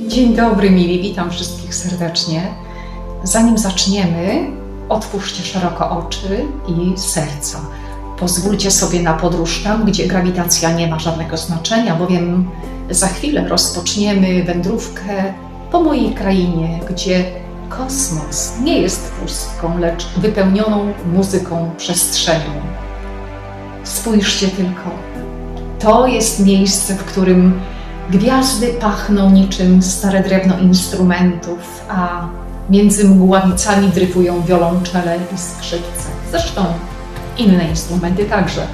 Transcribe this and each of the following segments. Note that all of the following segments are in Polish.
Dzień dobry, mili, witam wszystkich serdecznie. Zanim zaczniemy, otwórzcie szeroko oczy i serca. Pozwólcie sobie na podróż tam, gdzie grawitacja nie ma żadnego znaczenia, bowiem za chwilę rozpoczniemy wędrówkę po mojej krainie, gdzie kosmos nie jest pustką, lecz wypełnioną muzyką przestrzenią. Spójrzcie tylko. To jest miejsce, w którym gwiazdy pachną niczym stare drewno instrumentów, a między mgławicami dryfują wiolonczele i skrzypce. Zresztą inne instrumenty także.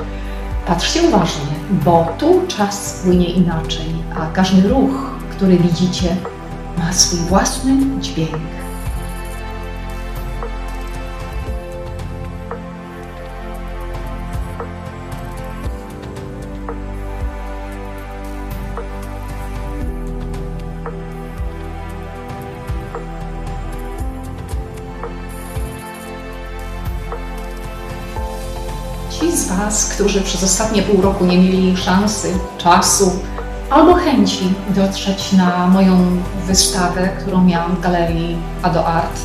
Patrzcie uważnie, bo tu czas płynie inaczej, a każdy ruch, który widzicie, ma swój własny dźwięk. Ci z Was, którzy przez ostatnie pół roku nie mieli szansy, czasu albo chęci dotrzeć na moją wystawę, którą miałam w galerii Ado Art,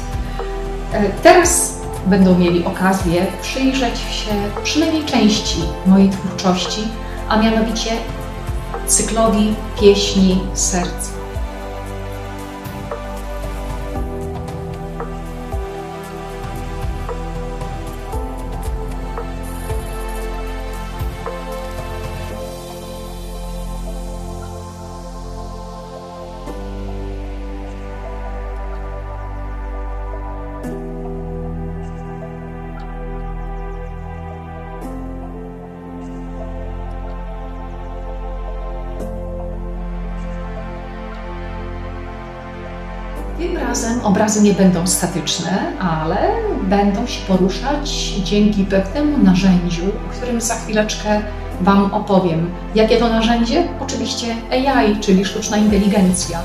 e, teraz będą mieli okazję przyjrzeć się przynajmniej części mojej twórczości, a mianowicie cyklowi pieśni serca. Obrazy nie będą statyczne, ale będą się poruszać dzięki pewnemu narzędziu, o którym za chwileczkę Wam opowiem. Jakie to narzędzie? Oczywiście AI, czyli sztuczna inteligencja.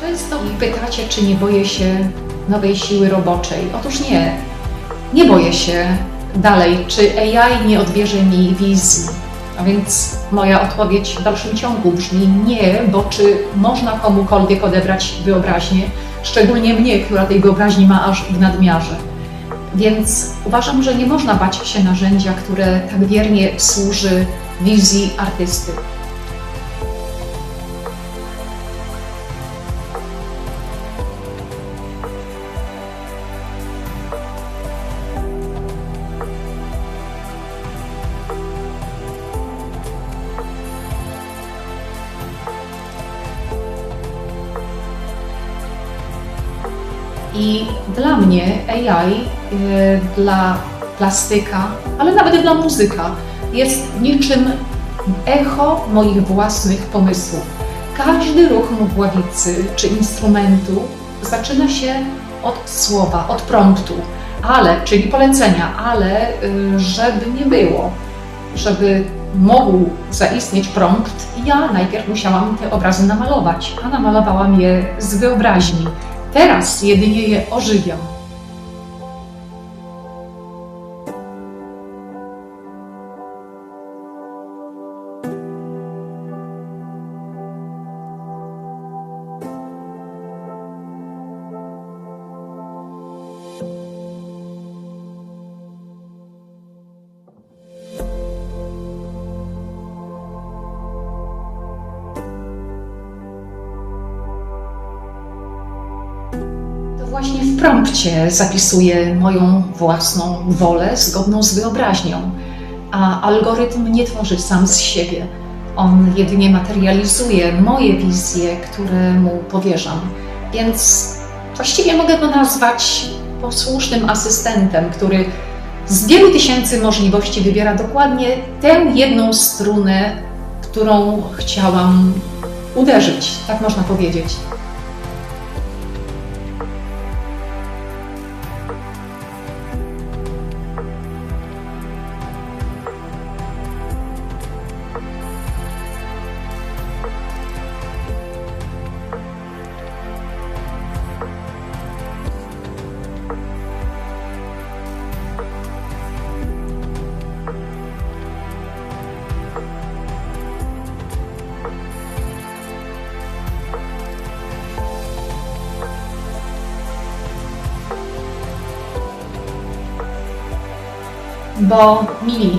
Często pytacie, czy nie boję się nowej siły roboczej. Otóż nie. Nie boję się dalej, czy AI nie odbierze mi wizji. A więc moja odpowiedź w dalszym ciągu brzmi nie, bo czy można komukolwiek odebrać wyobraźnię, szczególnie mnie, która tej wyobraźni ma aż w nadmiarze. Więc uważam, że nie można bać się narzędzia, które tak wiernie służy wizji artysty. I dla mnie AI, y, dla plastyka, ale nawet dla muzyka jest niczym echo moich własnych pomysłów. Każdy ruch mgławicy czy instrumentu zaczyna się od słowa, od promptu, ale, czyli polecenia, ale y, żeby nie było, żeby mógł zaistnieć prompt, ja najpierw musiałam te obrazy namalować, a namalowałam je z wyobraźni. Teraz jedynie je ożywiam. Właśnie w prompcie zapisuję moją własną wolę zgodną z wyobraźnią, a algorytm nie tworzy sam z siebie. On jedynie materializuje moje wizje, które mu powierzam. Więc właściwie mogę go nazwać posłusznym asystentem, który z wielu tysięcy możliwości wybiera dokładnie tę jedną strunę, którą chciałam uderzyć, tak można powiedzieć. Bo mili,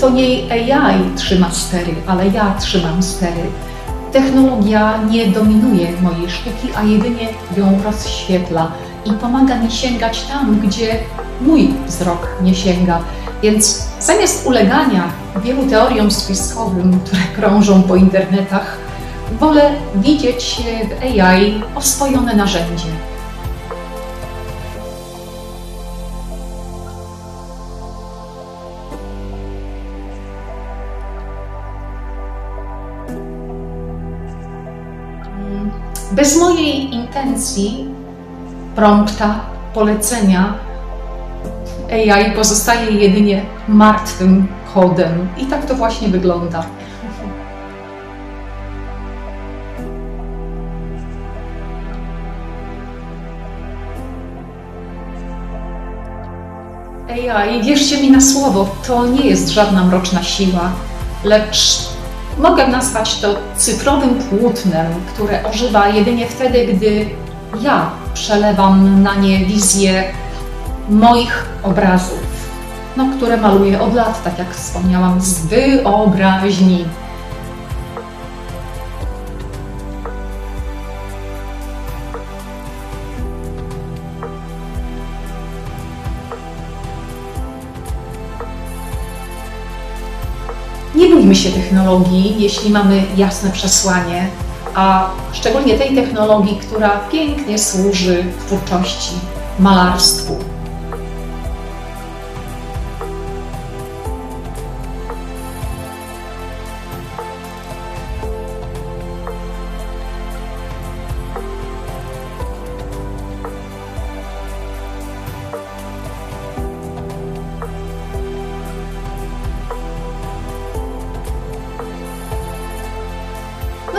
to nie AI trzyma stery, ale ja trzymam stery. Technologia nie dominuje mojej sztuki, a jedynie ją rozświetla i pomaga mi sięgać tam, gdzie mój wzrok nie sięga. Więc zamiast ulegania wielu teoriom spiskowym, które krążą po internetach, wolę widzieć w AI oswojone narzędzie. Bez mojej intencji, prompta, polecenia, AI pozostaje jedynie martwym kodem. I tak to właśnie wygląda. AI, wierzcie mi na słowo, to nie jest żadna mroczna siła, lecz mogę nazwać to cyfrowym płótnem, które ożywa jedynie wtedy, gdy ja przelewam na nie wizję moich obrazów, no, które maluję od lat, tak jak wspomniałam, z wyobraźni. Nie bójmy się technologii, jeśli mamy jasne przesłanie, a szczególnie tej technologii, która pięknie służy twórczości, malarstwu.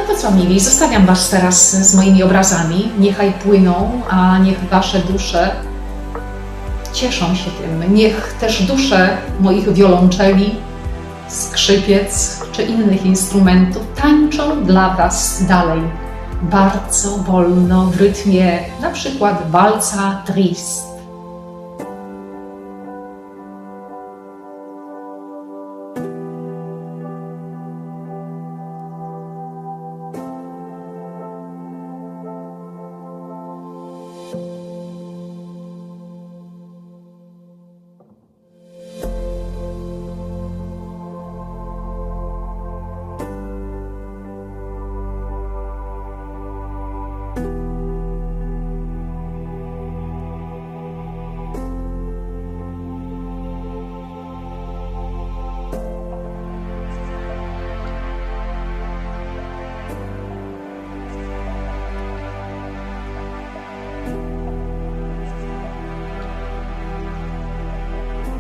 To co, mili, zostawiam Was teraz z moimi obrazami. Niechaj płyną, a niech Wasze dusze cieszą się tym. Niech też dusze moich wiolonczeli, skrzypiec czy innych instrumentów tańczą dla Was dalej. Bardzo wolno, w rytmie na przykład walca trist.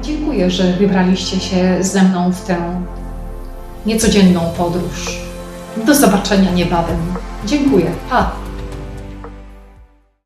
Dziękuję, że wybraliście się ze mną w tę niecodzienną podróż. Do zobaczenia niebawem. Dziękuję. Pa!